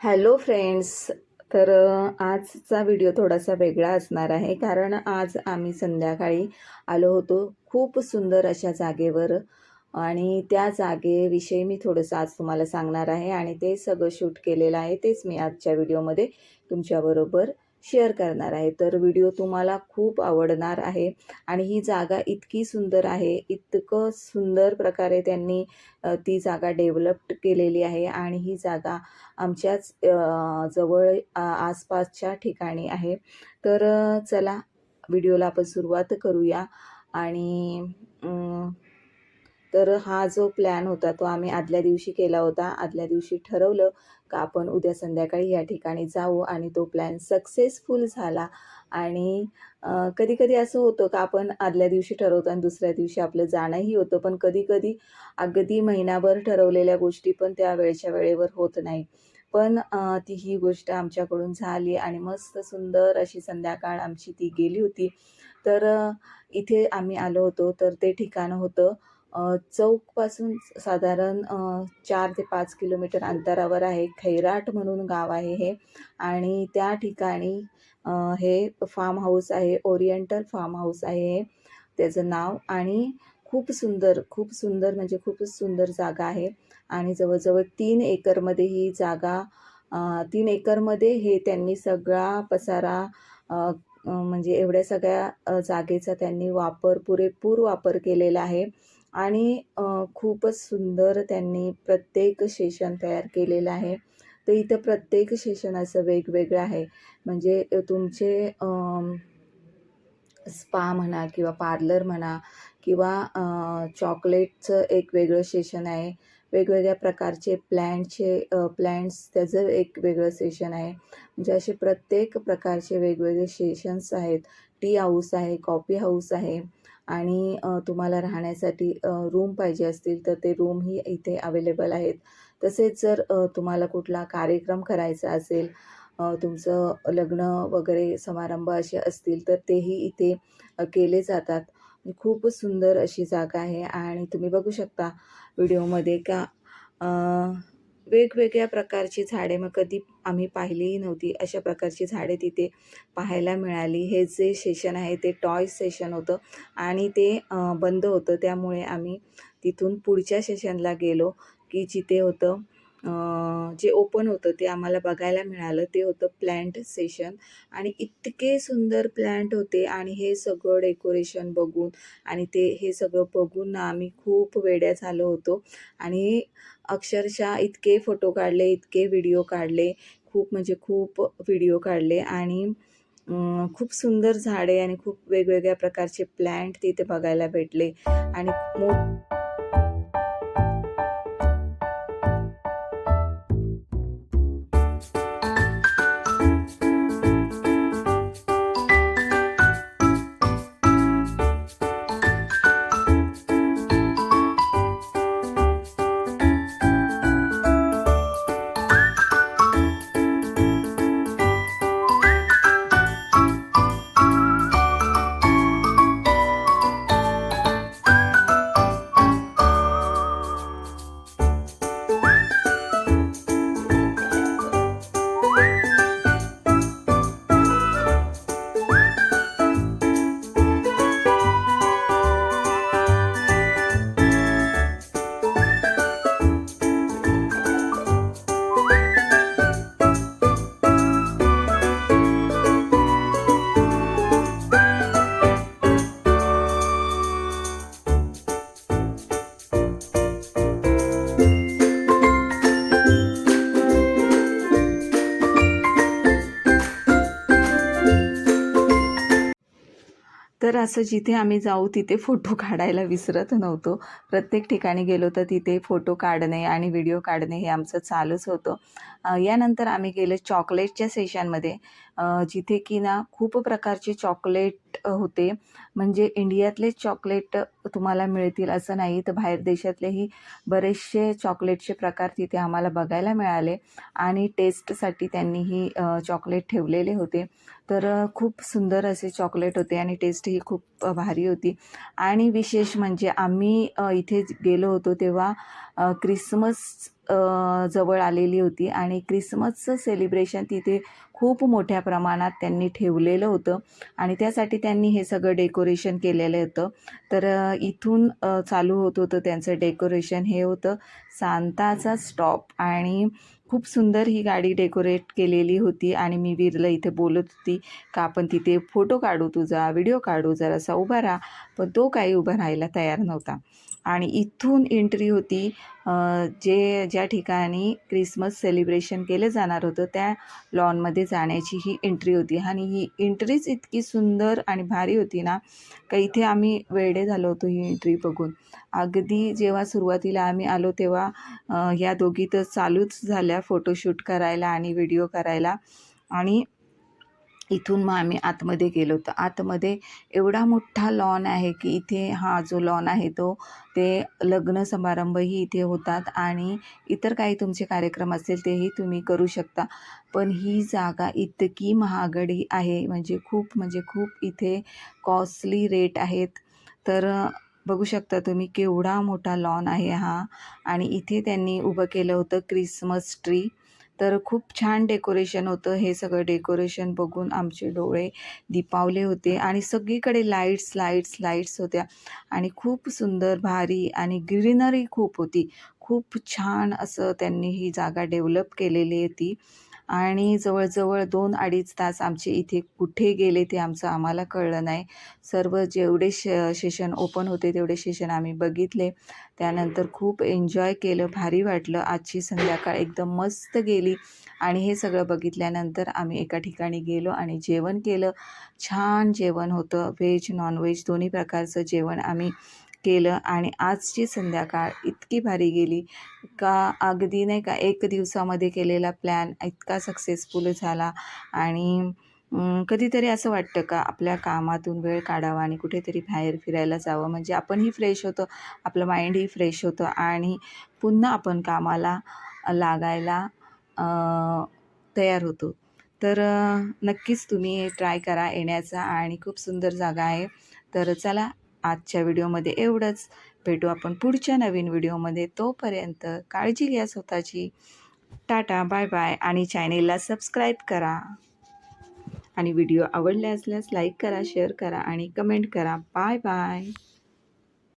Hello friends तर आजचा video थोडासा वेगळा असणार आहे. कारण आज आम्ही संध्याकाळी आलो होतो खूप सुंदर अशा जागेवर. आणि त्या जागेविषयी मी थोडंसं आज तुम्हाला सांगणार आहे. आणि ते सगळं शूट केलेलं आहे तेच मी आजच्या व्हिडिओमध्ये तुमच्याबरोबर. शेअर करणार आहे. तर व्हिडिओ तुम्हाला खूप आवडणार आहे. आणि ही जागा इतकी सुंदर आहे. इतकं सुंदर प्रकारे त्यांनी ती जागा डेव्हलप्ड केलेली आहे. आणि ही जागा आमच्याच जवळ आसपासच्या ठिकाणी आहे. तर चला व्हिडिओला आपण सुरुवात करूया. आणि तर हा जो प्लॅन होता तो आम्ही आदल्या दिवशी केला होता. आदल्या दिवशी ठरवलं का आपण उद्या संध्याकाळी या ठिकाणी जाऊ आणि तो प्लॅन सक्सेसफुल झाला. आणि कधी कधी असं होतं का आपण आदल्या दिवशी ठरवतो आणि दुसऱ्या दिवशी आपलं जाणंही होतं. पण कधी कधी अगदी महिनाभर ठरवलेल्या गोष्टी पण त्या वेळच्या वेळेवर होत नाही. पण ती ही गोष्ट आमच्याकडून झाली आणि मस्त सुंदर अशी संध्याकाळ आमची ती गेली होती. तर इथे आम्ही आलो होतो. तर ते ठिकाण होतं चौकपासून साधारण चार ते पाच किलोमीटर अंतरावर आहे खैराट म्हणून गाव आहे हे. आणि त्या ठिकाणी हे फार्म हाऊस आहे ओरिएंटल फार्म हाऊस आहे हे त्याचं नाव. आणि खूप सुंदर खूप सुंदर म्हणजे खूपच सुंदर जागा आहे. आणि जवळजवळ तीन एकरमध्ये ही जागा तीन एकरमध्ये हे त्यांनी सगळा पसारा म्हणजे एवढ्या सगळ्या जागेचा त्यांनी वापर पुरेपूर वापर केलेला आहे. आणि खूपच सुंदर त्यांनी प्रत्येक सेशन तयार केलेलं आहे. तर इथं प्रत्येक सेशन असं वेगवेगळं आहे. म्हणजे तुमचे स्पा म्हणा किंवा पार्लर म्हणा किंवा चॉकलेटचं एक वेगळं सेशन आहे. वेगवेगळ्या प्रकारचे प्लॅन्टचे प्लॅन्ट्स त्याचं एक वेगळं सेशन आहे. म्हणजे असे प्रत्येक प्रकारचे वेगवेगळे सेशन्स आहेत. टी हाऊस आहे कॉफी हाऊस आहे. आणि तुम्हाला राहण्यासाठी रूम पाहिजे असतील तर ते रूमही इथे अवेलेबल आहेत. तसेच जर तुम्हाला कुठला कार्यक्रम करायचा असेल तुमचं लग्न वगैरे समारंभ असे असतील तर तेही इथे केले जातात. खूप सुंदर अशी जागा आहे आणि तुम्ही बघू शकता व्हिडिओमध्ये का वेगवेगळ्या प्रकारची झाडे. मग कधी आम्ही पाहिलीही नव्हती. अशा प्रकारची झाडे तिथे पाहायला मिळाली. हे जे सेशन आहे ते टॉय सेशन होतं आणि ते बंद होतं. त्यामुळे आम्ही तिथून पुढच्या सेशनला गेलो की जिथे होतं जे ओपन होतं ते आम्हाला बघायला मिळालं. ते होतं प्लॅन्ट सेशन आणि इतके सुंदर प्लॅन्ट होते आणि हे सगळं डेकोरेशन बघून आणि ते हे सगळं बघून ना आम्ही खूप वेड्या झालो होतो. आणि अक्षरशः इतके फोटो काढले इतके व्हिडिओ काढले खूप म्हणजे खूप व्हिडिओ काढले आणि खूप सुंदर झाडे आणि खूप वेगवेगळ्या प्रकारचे प्लॅन्ट तिथे बघायला भेटले आणि मो तर असं जिथे आम्ही जाऊ तिथे फोटो काढायला विसरत नव्हतो. प्रत्येक ठिकाणी गेलो तर तिथे फोटो काढणे आणि व्हिडिओ काढणे हे आमचं चालूच होतं. यानंतर आम्ही गेलो चॉकलेटच्या सेशनमध्ये. जिथे की ना खूप प्रकारचे चॉकलेट होते. म्हणजे इंडियातले चॉकलेट तुम्हाला मिळतील असं नाही तर बाहेर देशातलेही बरेचसे चॉकलेटचे प्रकार तिथे आम्हाला बघायला मिळाले आणि टेस्टसाठी त्यांनीही चॉकलेट ठेवलेले होते. तर खूप सुंदर असे चॉकलेट होते आणि टेस्टही खूप भारी होती. आणि विशेष म्हणजे आम्ही इथे गेलो होतो तेव्हा क्रिसमस जवळ आलेली होती आणि क्रिसमसचं सेलिब्रेशन तिथे खूप मोठ्या प्रमाणात त्यांनी ठेवलेलं होतं आणि त्यासाठी त्यांनी हे सगळं डेकोरेशन केलेलं होतं. तर इथून चालू होत होतं त्यांचं डेकोरेशन हे होतं सांताचा स्टॉप आणि खूप सुंदर ही गाडी डेकोरेट केलेली होती आणि मी वीरला इथे बोलत होती का आपण तिथे फोटो काढू तुझा व्हिडिओ काढू जरासा उभा राहा. पण तो काही उभा राहायला तयार नव्हता. आणि इथून एंट्री होती जे ज्या ठिकाणी क्रिसमस सेलिब्रेशन केलं जाणार होतं त्या लॉनमध्ये जाण्याची ही एंट्री होती. आणि ही एंट्रीच इतकी सुंदर आणि भारी होती ना का इथे आम्ही वेडे झालो होतो ही एंट्री बघून. अगदी जेव्हा सुरुवातीला आम्ही आलो तेव्हा ह्या दोघी तर चालूच झाल्या फोटोशूट करायला आणि व्हिडिओ करायला. आणि इथून मग आम्ही आतमध्ये गेलो. तर आतमध्ये एवढा मोठा लॉन आहे की इथे हा जो लॉन आहे तो ते लग्न समारंभही इथे होतात आणि इतर काही तुमचे कार्यक्रम असेल तेही तुम्ही करू शकता. पण ही जागा इतकी महागडी आहे म्हणजे खूप म्हणजे खूप इथे कॉस्टली रेट आहेत. तर बघू शकता तुम्ही केवढा मोठा लॉन आहे हा. आणि इथे त्यांनी उभं केलं होतं क्रिसमस ट्री तर खूप छान डेकोरेशन होतं. हे सगळं डेकोरेशन बघून आमचे डोळे दिपावले होते आणि सगळीकडे लाईट्स लाईट्स लाईट्स होत्या आणि खूप सुंदर भारी आणि ग्रीनरी खूप होती. खूप छान असं त्यांनी ही जागा डेव्हलप केलेली होती आणि जवळजवळ दोन अडीच तास आमचे इथे कुठे गेले ते आमचं आम्हाला कळलं नाही. सर्व जेवढे श सेशन ओपन होते तेवढे सेशन आम्ही बघितले. त्यानंतर खूप एन्जॉय केलं भारी वाटलं. आजची संध्याकाळ एकदम मस्त गेली आणि हे सगळं बघितल्यानंतर आम्ही एका ठिकाणी गेलो आणि जेवण केलं. छान जेवण होतं. व्हेज नॉनव्हेज दोन्ही प्रकारचं जेवण आम्ही केलं आणि आजची संध्याकाळ इतकी भारी गेली का अगदी नाही का एक दिवसामध्ये केलेला प्लॅन इतका सक्सेसफुल झाला. आणि कधीतरी असं वाटतं का आपल्या कामातून वेळ काढावा आणि कुठेतरी बाहेर फिरायला जावं. म्हणजे आपणही फ्रेश होतं आपलं माइंडही फ्रेश होतं आणि पुन्हा आपण कामाला लागायला तयार होतो. तर नक्कीच तुम्ही ट्राय करा येण्याचा आणि खूप सुंदर जागा आहे. तर चला आजच्या व्हिडिओमध्ये एवढंच. भेटू आपण पुढच्या नवीन व्हिडिओमध्ये. तोपर्यंत काळजी घ्या स्वतःची. Tata bye bye. आणि चॅनेलला सबस्क्राईब करा. आणि व्हिडिओ आवडले असल्यास लाईक करा शेअर करा आणि कमेंट करा. Bye bye.